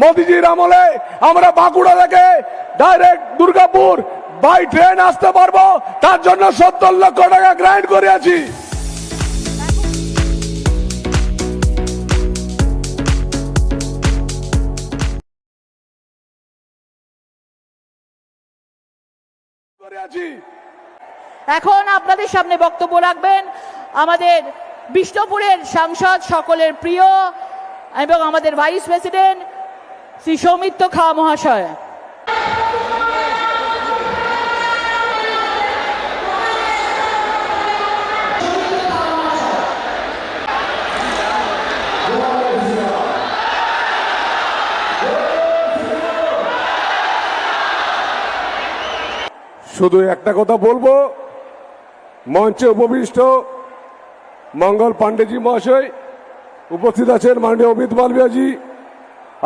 মোদিজির আমলে আমরা বাঁকুড়া থেকে ডাইরেক্ট দুর্গাপুর বাই ট্রেন আসতে পারব। তার জন্য সত্তর লক্ষ টাকা গ্রান্ট করেছি করেছি এখন আপনাদের সামনে বক্তব্য রাখবেন আমাদের বিষ্ণুপুরের সাংসদ, সকলের প্রিয় এবং আমাদের ভাইস প্রেসিডেন্ট শ্রী সৌমিত্র খা মহাশয়। শুধু একটা কথা বলব। মঞ্চে উপবিষ্ট মঙ্গল পাণ্ডেজি মহাশয় উপস্থিত আছেন মাননীয় অমিত মালবিয়াজি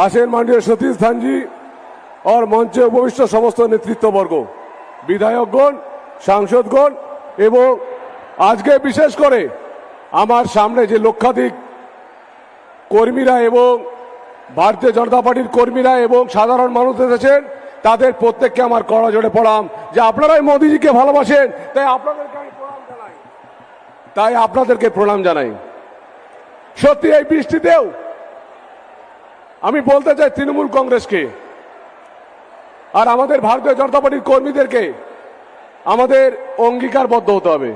আছেন মাননীয় সতীশ ধানজি আর মঞ্চে উপবিষ্ট সমস্ত নেতৃত্ববর্গ, বিধায়কগণ, সাংসদগণ এবং আজকে বিশেষ করে আমার সামনে যে লক্ষাধিক কর্মীরা এবং ভারতীয় জনতা পার্টির কর্মীরা এবং সাধারণ মানুষ এসেছেন, তাদের প্রত্যেককে আমার কড়া জোরে পড়াম যে আপনারাই মোদিজিকে ভালোবাসেন, তাই আপনাদেরকে আমি প্রণাম জানাই। তাই আপনাদেরকে প্রণাম জানাই। সত্যি এই বৃষ্টিতেও আমি বলতে চাই তৃণমূল কংগ্রেসকে আর আমাদের ভারতীয় জনতা পার্টির কর্মীদেরকে আমাদের অঙ্গীকারবদ্ধ হতে হবে।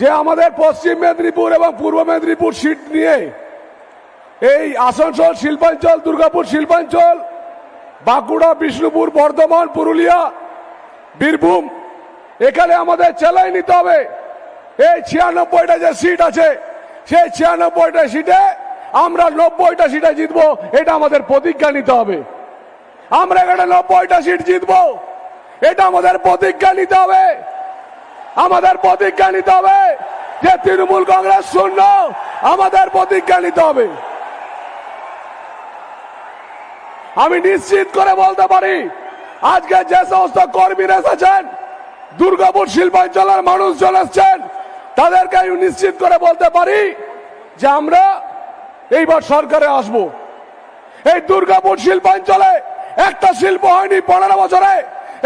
যে আমাদের পশ্চিম মেদিনীপুর এবং পূর্ব মেদিনীপুর সিট নিয়ে এই আসানসোল, শিল্পাঞ্চল, দুর্গাপুর, শিল্পাঞ্চল, বাঁকুড়া, বিষ্ণুপুর, বর্ধমান, পুরুলিয়া, বীরভূম, এখানে আমাদের চেলাই নিতে হবে। এই ছিয়ানব্বইটা যে সিট আছে, সেই ছিয়ানব্বইটা সিটে আমরা নব্বইটা সিটে জিতবো, এটা আমাদের প্রতিজ্ঞা নিতে হবে। আমরা এখানে নব্বইটা সিট জিতবো, এটা আমাদের প্রতিজ্ঞা নিতে হবে। আমাদের প্রতিজ্ঞা নিতে হবে যে তৃণমূল কংগ্রেস শূন্য, আমাদের প্রতিজ্ঞা নিতে হবে। আমি নিশ্চিত করে বলতে পারি, আজকে যে সমস্ত কর্মীরা এসেছেন, দুর্গাপুর শিল্পাঞ্চলের মানুষজন এসছেন, তাদেরকে আমি নিশ্চিত করে বলতে পারি যে আমরা এইবার সরকারে আসব। এই দুর্গাপুর শিল্পাঞ্চলে একটা শিল্প হয়নি পনেরো বছরে।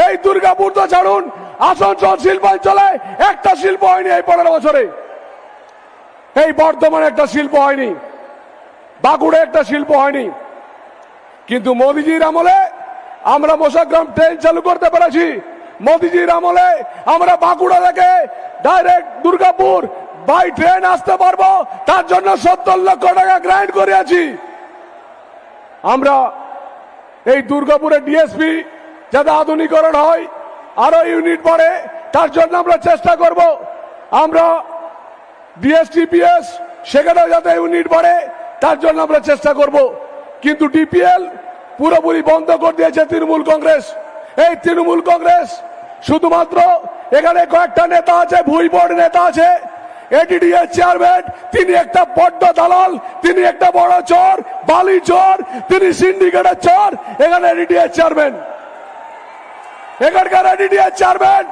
এই দুর্গাপুর তো ছাড়ুন, আসানসোল শিল্পাঞ্চলে একটা শিল্প হয়নি এই পনেরো বছরে। এই বর্ধমানে একটা শিল্প হয়নি বাঁকুড়ে একটা শিল্প হয়নি। কিন্তু মোদিজির আমলে আমরা মোশাগ্রাম ট্রেন চালু করতে পেরেছি। মোদিজির আমলে আমরা বাঁকুড়া থেকে ডাইরেক্ট দুর্গাপুর বাই ট্রেন আসতে পারব, তার জন্য সত্তর লক্ষ টাকা গ্রান্ট করেছি আমরা এই দুর্গাপুরের ডিএসপি যাতে আধুনিকরণ হয়, আরও ইউনিট বাড়ে, তার জন্য আমরা চেষ্টা করব। আমরা ডিএসটিপিএস সেখানেও যাতে ইউনিট বাড়ে, তার জন্য আমরা চেষ্টা করব। কিন্তু ডিপিএল পুরোপুরি বন্ধ করে দিয়েছে তৃণমূল কংগ্রেস। এই তৃণমূল কংগ্রেস শুধুমাত্র এখানে কয়েকটা নেতা আছে, ভুই বোর্ড নেতা আছে এডিডিএ চেয়ারম্যান তিনি একটা বড্ড দালাল, তিনি একটা বড় চোর, বালি চোর, তিনি সিন্ডিকেটের চোর, এখানে এডিডিএ চেয়ারম্যান এখানকার এডিডিএ চেয়ারম্যান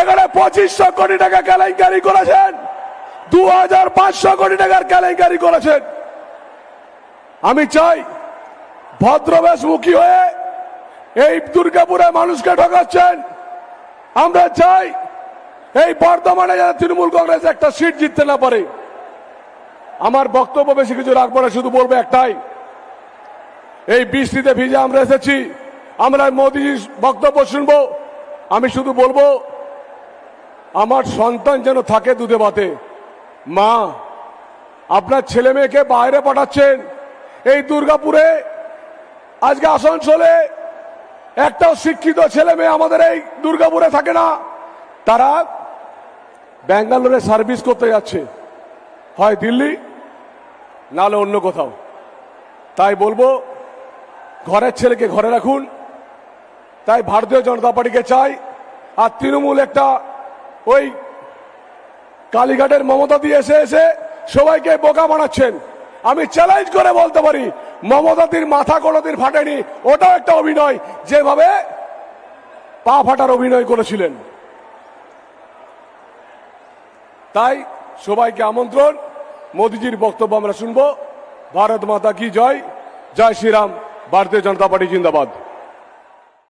এখানে পঁচিশশো কোটি টাকা কেলেঙ্কারি করেছেন দু হাজার পাঁচশো কোটি টাকার কেলেঙ্কারি করেছেন। আমি চাই ভদ্রবেশমুখী হয়ে এই দুর্গাপুরে মানুষকে ঠকাচ্ছেন। আমরা চাই এই বর্ধমানে যারা তৃণমূল কংগ্রেস একটা সিট জিততে না পারে, আমার বক্তব্য বেশি কিছু রাখব না, শুধু বলব একটাই। এই বৃষ্টিতে ভিজে আমরা এসেছি, আমরা মোদিজির বক্তব্য শুনব, আমি শুধু বলব, আমার সন্তান যেন থাকে দুধে ভাতে। মা, আপনার ছেলে মেয়েকে বাইরে পাঠাচ্ছেন, এই দুর্গাপুরে, আজকে আসানসোলে একটাও শিক্ষিত ছেলে মেয়ে আমাদের এই দুর্গাপুরে থাকে না, তারা ব্যাঙ্গালোরে সার্ভিস করতে যাচ্ছে। হয় দিল্লি নাহলে অন্য কোথাও। তাই বলব, ঘরের ছেলেকে ঘরে রাখুন। তাই ভারতীয় জনতা পার্টিকে চাই। আর তৃণমূল একটা ওই কালীঘাটের মমতা দিয়ে এসে এসে সবাইকে বোকা বানাচ্ছেন। আমি চ্যালেঞ্জ করে বলতে পারি, মমতাদির মাথা কোনোদিন ফাটেনি। ওটাও একটা অভিনয়। যেভাবে পা ফাটার অভিনয় করেছিলেন। তাই সবাইকে আমন্ত্রণ। মোদিজির বক্তব্য আমরা শুনব। ভারত মাতা কি জয়? জয় শ্রীরাম, ভারতীয় জনতা পার্টি জিন্দাবাদ।